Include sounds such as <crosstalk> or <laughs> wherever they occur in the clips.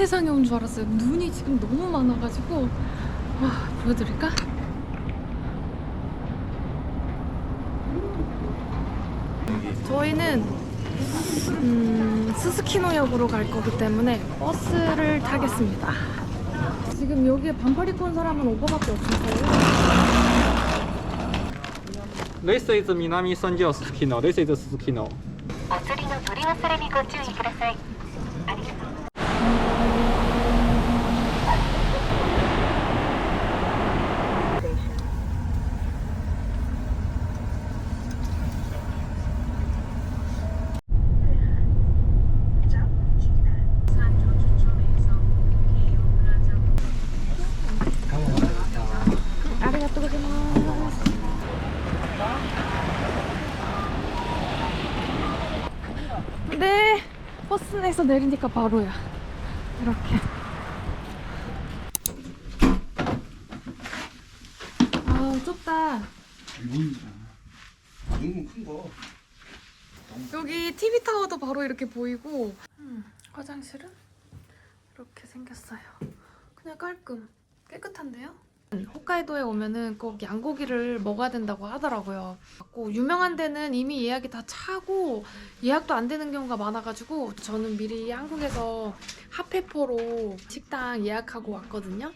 세상에 온 줄 알았어요. 눈이 지금 너무 많아가지고 와 보여드릴까? 저희는 음, 스스키노역으로 갈 거기 때문에 버스를 타겠습니다. 지금 여기에 반팔 입고 온 사람은 오빠밖에 없어요. This is 南三条すすきの This is すすきのお釣りの取り忘れにご注意ください。 버스에서 내리니까 바로야. 이렇게. 아, 좁다. 너무 큰 거. 여기 TV 타워도 바로 이렇게 보이고 음, 화장실은 이렇게 생겼어요. 그냥 깔끔 깨끗한데요? 홋카이도에 오면은 꼭 양고기를 먹어야 된다고 하더라고요. 고 유명한 데는 이미 예약이 다 차고 예약도 안 되는 경우가 많아가지고 저는 미리 한국에서 핫페퍼로 식당 예약하고 왔거든요.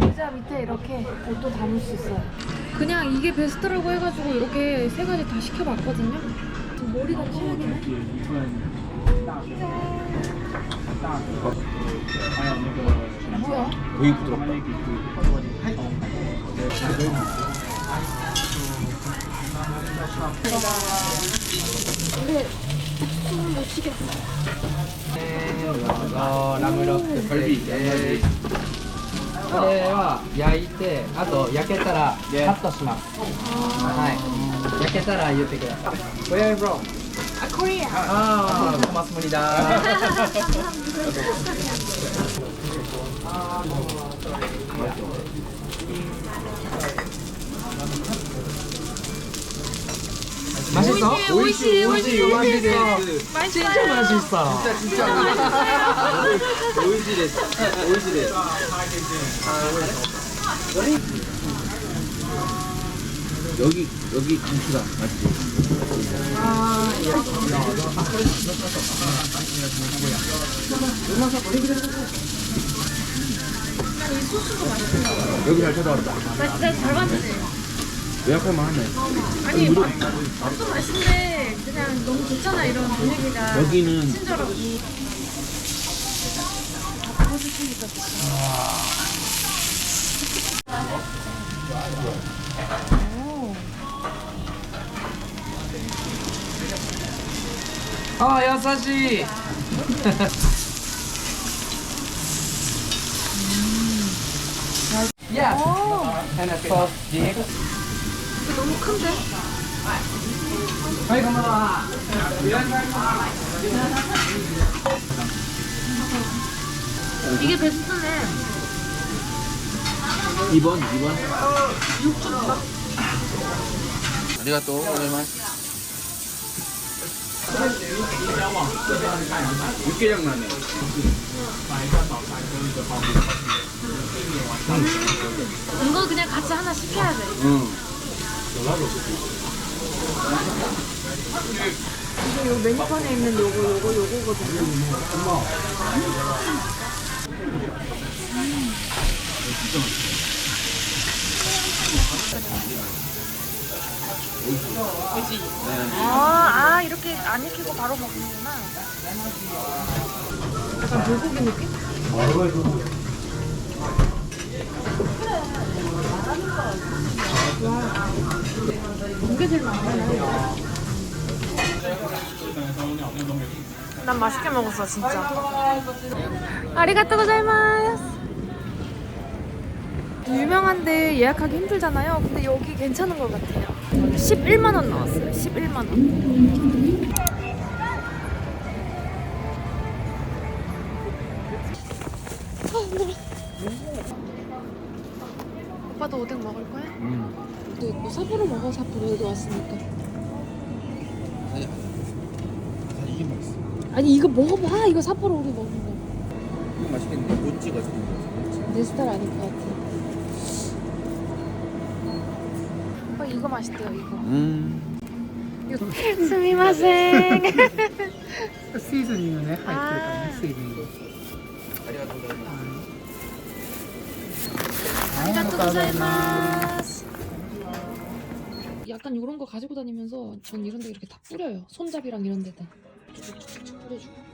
의자 밑에 이렇게 옷도 담을 수 있어요. 그냥 이게 베스트라고 해가지고 이렇게 세 가지 다 시켜봤거든요. 지금 머리가 최악이네. 뭐야? 되게 부드럽다. 근데 ラムロックステーキこれは焼いてあと焼けたらカットしますはい焼けたら言ってください Where are you from? Korea ああコマスムリだ Thank <laughs> you. 맛있어? 오이시, 오이시, 오이시, 오이시. 맛있어요. 진짜 맛있어. 오이시 데스. 오이시 데스. 여기 여기 감튀다 맞지? 여기 잘 찾아왔다. 나 진짜 잘 봤지. 예약할만 하네. 아니 우리- 맛- 맛도 맛있는데 그냥 너무 좋잖아 이런 분위기가 여기는- 친절하고 아, 야사시. Yeah. 음. <laughs> 행복한데? 빨리 가봐. 이게 베스트네. 2번, 2번. 6주인가? 아리가또, 오랜만. 육개장 나네. 음, 이거 그냥 같이 하나 시켜야 돼. 응. 이게 요 메뉴판에 있는 요거 요거 요거거든요. 아, 아 이렇게 안 익히고 바로 먹는구나. 약간 불고기 느낌? 와. 난 맛있게 먹었어 진짜. 아리가또 고자이마스. 유명한데 예약하기 힘들잖아요. 근데 여기 괜찮은 것 같아요. 11만 원 나왔어요. 11만 원. 오빠도 오뎅 먹을 거야? 음. 또 있고 삿포로 먹어 삿포로 여기 왔으니까. 사실 이게 맛있어. 아니 이거 먹어봐. 이거 삿포로 우리 먹은 거. 이거 맛있겠는데 못 찍어서. 내 스타일 아닐 것 같아. 오빠 이거 맛있대요 이거. 음. <laughs> すみません。シ<laughs> ーズニングね入ってるからね水分が ありがとうございます。 아리가또 고자이마스. 약간 이런 거 가지고 다니면서 전 이런 데 이렇게 다 뿌려요. 손잡이랑 이런 데다. 뿌려주고.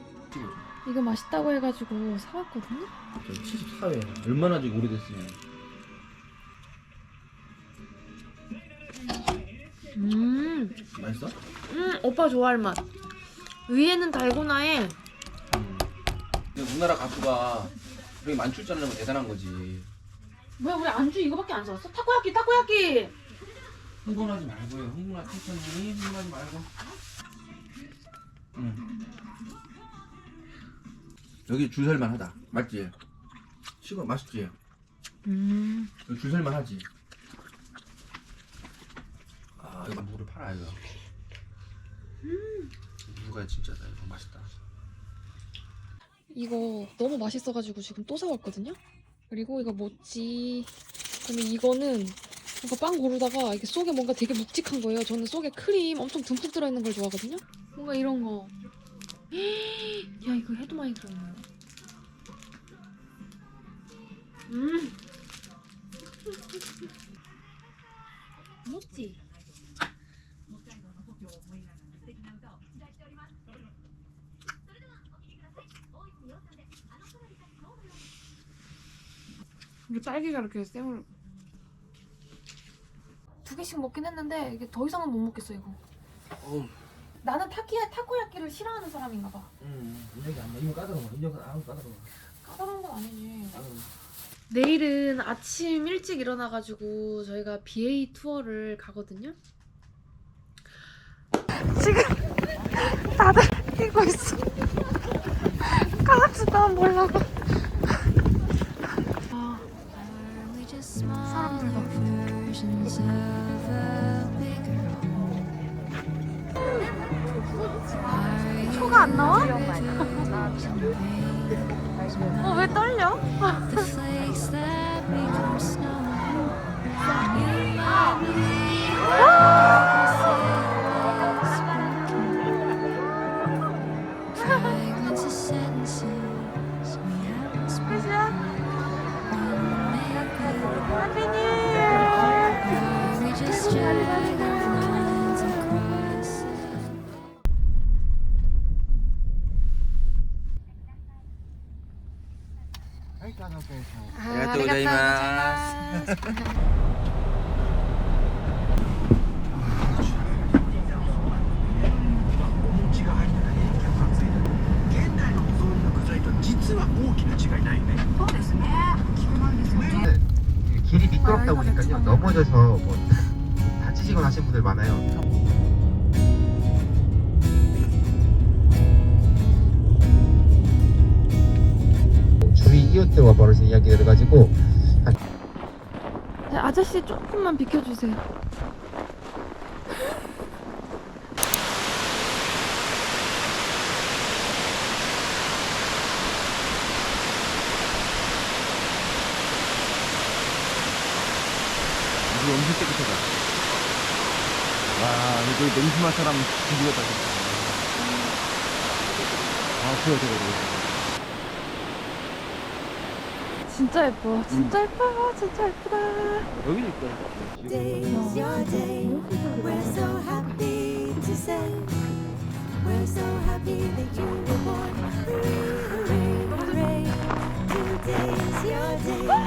이거 맛있다고 해가지고 사왔거든요. 저 74회 얼마나 지금 오래됐으면. 음, 맛있어? 음, 오빠 좋아할 맛. 위에는 달고나에 음. 근데 우리나라 가수가 그렇게 만출전하는 건 대단한 거지. 뭐야 우리 안주 이거밖에 안 사왔어? 타코야끼 타코야끼. 흥분하지 말고요. 흥분하 천천히 흥분하지 말고. 응. 여기 줄 설만 하다. 맞지? 시골 맛있지? 음, 여기 줄 설만 하지. 아 이거 무를 팔아 이거. 무가 진짜다 이거 맛있다. 이거 너무 맛있어가지고 지금 또 사왔거든요. 그리고 이거 모찌. 그다음에 이거는 뭔가 빵 고르다가 이게 속에 뭔가 되게 묵직한 거예요. 저는 속에 크림 엄청 듬뿍 들어있는 걸 좋아하거든요. 뭔가 이런 거. <gasps> 야 이거 해도 많이 들어있네. 음. <laughs> 모찌. 이게 딸기가 이렇게 쌤을 두 개씩 먹긴 했는데 이게 더 이상은 못 먹겠어 이거. 어. 나는 타키야 타코야끼를 싫어하는 사람인가 봐. 음 인정이 안 돼. 이거 까다로워. 인정 아우 까다로워. 까다로운 건 아니지. 내일은 아침 일찍 일어나가지고 저희가 BA 투어를 가거든요. 지금 다들 <laughs> 뛰고 있어. 같이 나 몰라고. 길이 미끄럽다 보니까요 넘어져서 뭐 다치시거나 하신 분들 많아요. 줄이 이웃들과 벌어진 이야기를 가지고 네, 아저씨 조금만 비켜주세요. 이거 엄청 깨끗하다. 와, 이거 냉심한 사람 죽이겠다. 진짜. 아, 그래, 그래, 그래. 진짜 예뻐. 진짜 예뻐. 진짜 예쁘다. 여기 있다. Today's your day. We're so happy to say. We're so happy that you were born. Hooray, hooray. Today is your day.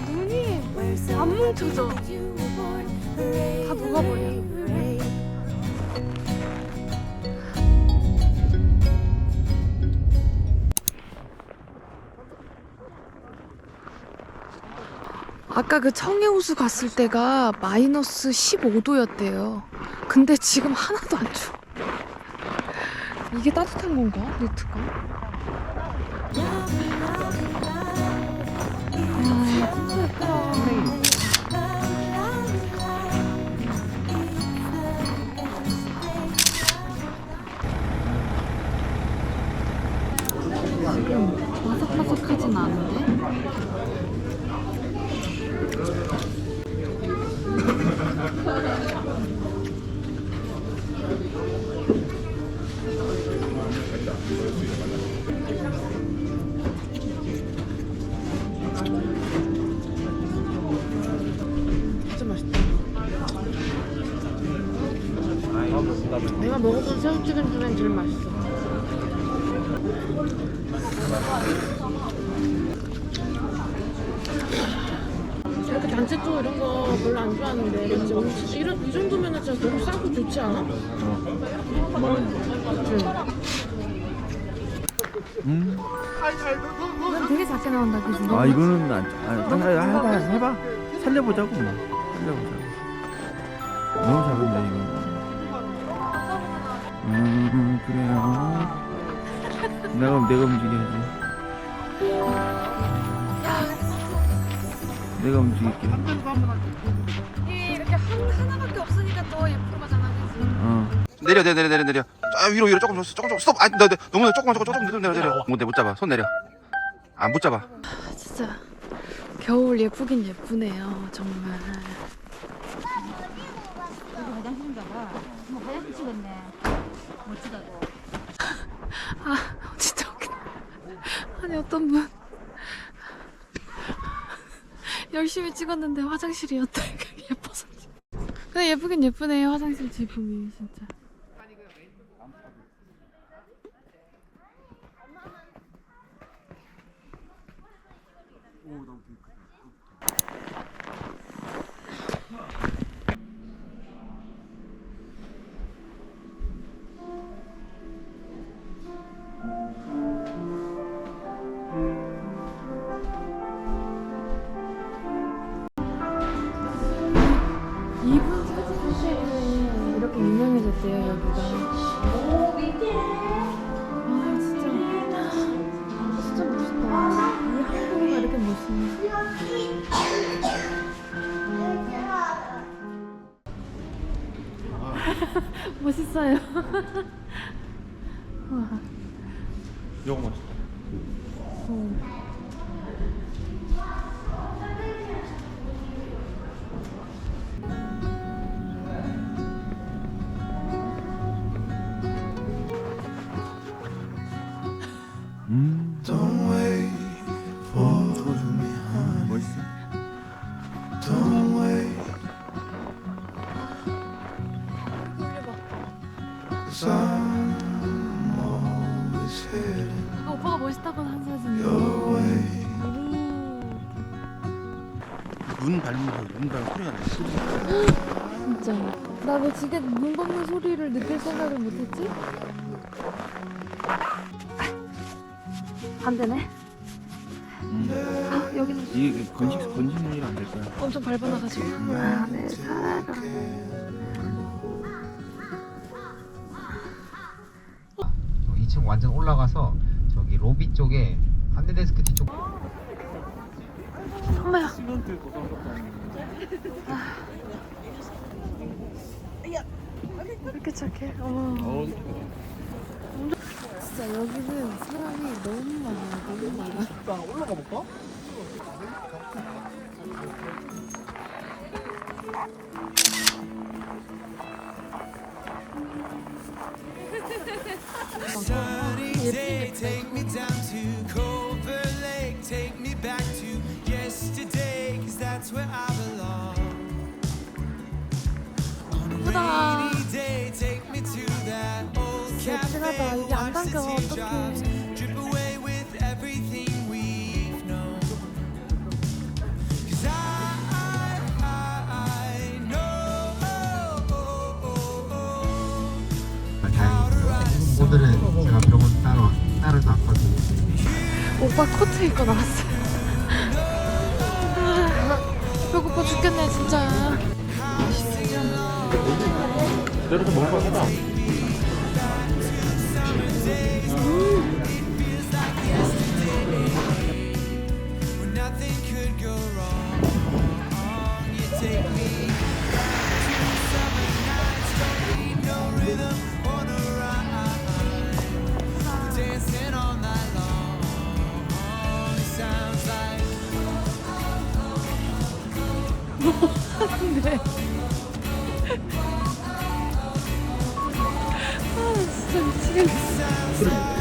눈이 안 뭉쳐져. 다 녹아버려. 아까 그 청해호수 갔을 때가 마이너스 15도였대요. 근데 지금 하나도 안 추워. 이게 따뜻한 건가? 니트가? 내가 먹어본 새우튀김 중엔 제일 맛있어. 이렇게 단체 투어 이런 거 별로 안 좋아하는데 오늘 진짜 이런 이 정도면은 진짜 너무 싸고 좋지 않아? 그치? 음. 이건 되게 작게 나온다 그지? 아 이거는 안. 아, 나 해봐 해봐. 살려보자고 뭐. 살려보자고. 너무 작은데 이거. 음 그래요. 내가 내가 움직여야지. 내가 움직일게. 이 이렇게 한, 하나밖에 없으니까 더 예쁜 거잖아 그지? 어. 내려 내려 내려 내려 내려 아 위로 위로 조금 줬어 조금 조금 스톱 아 나, 나, 너무 조금 조금 조금 내려 내려 내려 못내 못 잡아 손 내려 안 못 잡아 진짜 겨울 예쁘긴 예쁘네요 정말 아 진짜 웃기다 아니 어떤 분. <laughs> 열심히 찍었는데 화장실이었다. <laughs> 예뻐서. 근데 예쁘긴 예쁘네요 화장실 제품이 진짜 <laughs> 멋있어요 <laughs> 와. 이거 멋있다. 어. 아까 오빠가 멋있다고 한 사진이에요. 눈 밟으면서 눈 밟으면 소리가 나 진짜. 나 왜 지금 눈 밟는 소리를 느낄 생각을 못했지? 안 되네. 아, 여기는 이게 건식 건식물이 안될 거야. 엄청 밟아놔가지고. 아, 네, 사랑 2층 완전 올라가서 저기 로비 쪽에 안내데스크 뒤쪽. 엄마야. 이렇게 착해? 어머 진짜 여기는 사람이 너무 많아 너무 많아. 올라가 볼까? Saturday, take me down to Culver Lake, take me back to yesterday, cause that's where I belong. On a day, take me to that old drip away with everything. 오늘은 제가 병원 따로 따라서 왔거든요. 오빠 코트 입고 나왔어요. 아, 배고파 죽겠네 진짜. 내려서 먹을 거 사다. when nothing could go wrong. You take me <laughs> 진짜 미치겠네.